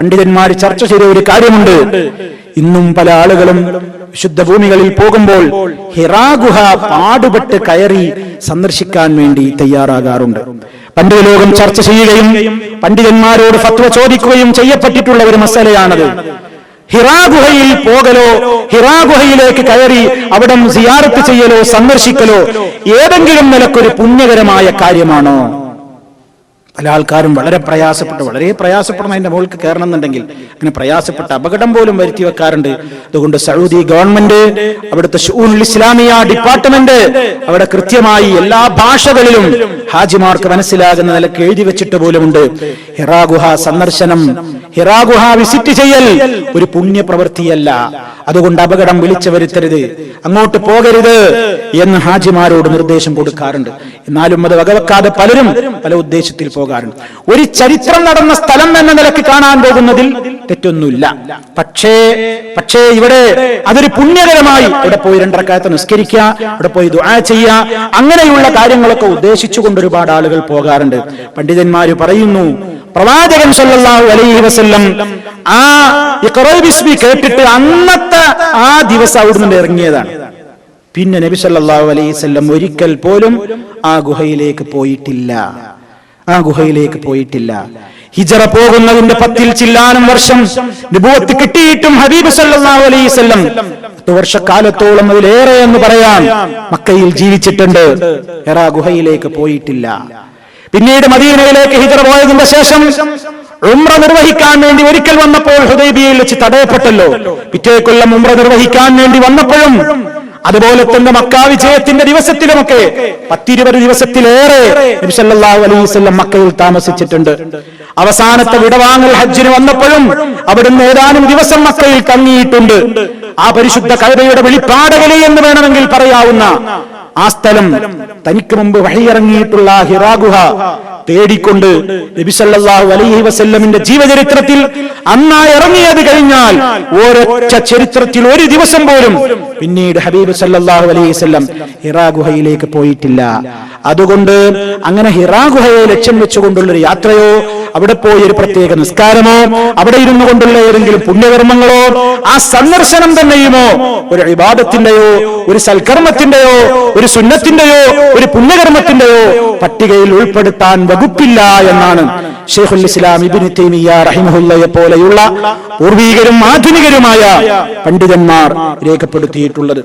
പണ്ഡിതന്മാർ ചർച്ച ചെയ്ത ഒരു കാര്യമുണ്ട്. ഇന്നും പല ആളുകളും വിശുദ്ധ ഭൂമികളിൽ പോകുമ്പോൾ ഹിറാഗുഹ പാടുപെട്ട് കയറി സന്ദർശിക്കാൻ വേണ്ടി തയ്യാറാകാറുണ്ട്. പണ്ഡിത ലോകം ചർച്ച ചെയ്യുകയും പണ്ഡിതന്മാരോട് ഫത്വ ചോദിക്കുകയും ചെയ്യപ്പെട്ടിട്ടുള്ള ഒരു മസലയാണത്. ഹിറാഗുഹയിൽ പോകലോ ഹിറാഗുഹയിലേക്ക് കയറി അവിടം സിയാറത്ത് ചെയ്യലോ സന്ദർശിക്കലോ ഏതെങ്കിലും നിലക്കൊരു പുണ്യകരമായ കാര്യമാണോ? പല ആൾക്കാരും വളരെ പ്രയാസപ്പെട്ട്. വളരെ പ്രയാസപ്പെടുന്ന അതിന്റെ മുകൾക്ക് കയറണം എന്നുണ്ടെങ്കിൽ അങ്ങനെ പ്രയാസപ്പെട്ട അപകടം പോലും വരുത്തി വെക്കാറുണ്ട്. അതുകൊണ്ട് സൗദി ഗവൺമെന്റ് അവിടുത്തെ ഇസ്ലാമിയ ഡിപ്പാർട്ട്മെന്റ് അവിടെ കൃത്യമായി എല്ലാ ഭാഷകളിലും ഹാജിമാർക്ക് മനസ്സിലാകുന്ന നിലയ്ക്ക് എഴുതി വെച്ചിട്ട് പോലുമുണ്ട്. ഹിറാഗുഹ സന്ദർശനം ഹിറാഗുഹ വിസിറ്റ് ചെയ്യൽ ഒരു പുണ്യ പ്രവൃത്തിയല്ല അതുകൊണ്ട് അപകടം വിളിച്ചു വരുത്തരുത്. അങ്ങോട്ട് പോകരുത് എന്ന് ഹാജിമാരോട് നിർദ്ദേശം കൊടുക്കാറുണ്ട്. എന്നാലും അത് വകവെക്കാതെ പലരും പല ഉദ്ദേശത്തിൽ പോകാറുണ്ട് ഒരു ചരിത്രം നടന്ന സ്ഥലം എന്ന നിലയ്ക്ക് കാണാൻ പോകുന്നതിൽ തെറ്റൊന്നുമില്ല. പക്ഷേ പക്ഷേ ഇവിടെ അതൊരു പുണ്യകരമായി ഇവിടെ പോയി രണ്ടരക്കാലത്ത് നിസ്കരിക്കുക ഇവിടെ പോയി ദുആ ചെയ്യുക അങ്ങനെയുള്ള കാര്യങ്ങളൊക്കെ ഉദ്ദേശിച്ചുകൊണ്ട് ഒരുപാട് ആളുകൾ പോകാറുണ്ട്. പണ്ഡിതന്മാർ പറയുന്നു പ്രവാചകൻ സല്ലല്ലാഹു അലൈഹി വസല്ലം ആ ഇഖ്റാ ബിസ്മി കേട്ടിട്ട് അന്നത്തെ ആ ദിവസം അവിടുന്ന് ഇറങ്ങിയതാണ്. പിന്നെ നബി സല്ലല്ലാഹു അലൈഹി വസല്ലം ഒരിക്കൽ പോലും ആ ഗുഹയിലേക്ക് പോയിട്ടില്ല. ആ ഗുഹയിലേക്ക് പോയിട്ടില്ല. ഹിജറ പോകുന്നതിന്റെ പത്തിൽ ചില്ലാനും വർഷം നിബുവത്ത് കിട്ടിയിട്ടും ഹബീബ് സല്ലല്ലാഹു അലൈഹി വസല്ലം പത്ത് വർഷക്കാലത്തോളം അതിലേറെ എന്ന് പറയാം. മക്കയിൽ ജീവിച്ചിട്ടുണ്ട്. എറാ ഗുഹയിലേക്ക് പോയിട്ടില്ല. പിന്നീട് മദീനയിലേക്ക് ഹിജറ പോയതിന്റെ ശേഷം ഉമ്ര നിർവഹിക്കാൻ വേണ്ടി ഒരിക്കൽ വന്നപ്പോൾ ഹുദൈബിയയിൽ വെച്ച് തടയപ്പെട്ടല്ലോ. പിറ്റേ കൊല്ലം ഉംറ നിർവഹിക്കാൻ വേണ്ടി വന്നപ്പോഴും അതുപോലെ തന്നെ മക്കാ വിജയത്തിന്റെ ദിവസത്തിലുമൊക്കെ പത്തിരുപത് ദിവസത്തിലേറെ മക്കയിൽ താമസിച്ചിട്ടുണ്ട്. അവസാനത്തെ വിടവാങ്ങൽ ഹജ്ജിന് വന്നപ്പോഴും അവിടുന്ന് ഏതാനും ദിവസം മക്കയിൽ തങ്ങിയിട്ടുണ്ട്. ആ പരിശുദ്ധ കൈതയുടെ വെളിപ്പാടകലി എന്ന് വേണമെങ്കിൽ പറയാവുന്ന ആ സ്ഥലം തനിക്ക് മുമ്പ് വഴിയിറങ്ങിയിട്ടുള്ള ഹിറാഗുഹ തേടിക്കൊണ്ട് നബിസല്ലാഹു അലൈഹി വസല്ലമിന്റെ ജീവചരിത്രത്തിൽ അന്നാ ഇറങ്ങിയത് കഴിഞ്ഞാൽ ഒരൊറ്റ ചരിത്രത്തിൽ ഒരു ദിവസം പോലും പിന്നീട് ഹബീബ് സല്ലാഹു അലൈവല്ലം ഹിറാ ഗുഹയിലേക്ക് പോയിട്ടില്ല. അതുകൊണ്ട് അങ്ങനെ ഹിറാ ഗുഹയെ ലക്ഷ്യം വെച്ചുകൊണ്ടുള്ളൊരു യാത്രയോ അവിടെ പോയി ഒരു പ്രത്യേക നിസ്കാരമോ അവിടെ ഇരുന്നു കൊണ്ടുള്ള ഏതെങ്കിലും പുണ്യകർമ്മങ്ങളോ ആ സന്ദർശനം തന്നെയുമോ ഒരു വിവാദത്തിന്റെയോ ഒരു സൽക്കർമ്മത്തിന്റെയോ ഒരു സുന്നത്തിന്റെയോ ഒരു പുണ്യകർമ്മത്തിന്റെയോ പട്ടികയിൽ ഉൾപ്പെടുത്താൻ വകുപ്പില്ല എന്നാണ് ഷെയ്ഖുൽ ഇസ്ലാം ഇബ്നു തൈമിയ റഹിമഹുല്ലയെ പോലെയുള്ള പൂർവീകരും ആധുനികരുമായ പണ്ഡിതന്മാർ രേഖപ്പെടുത്തിയിട്ടുള്ളത്.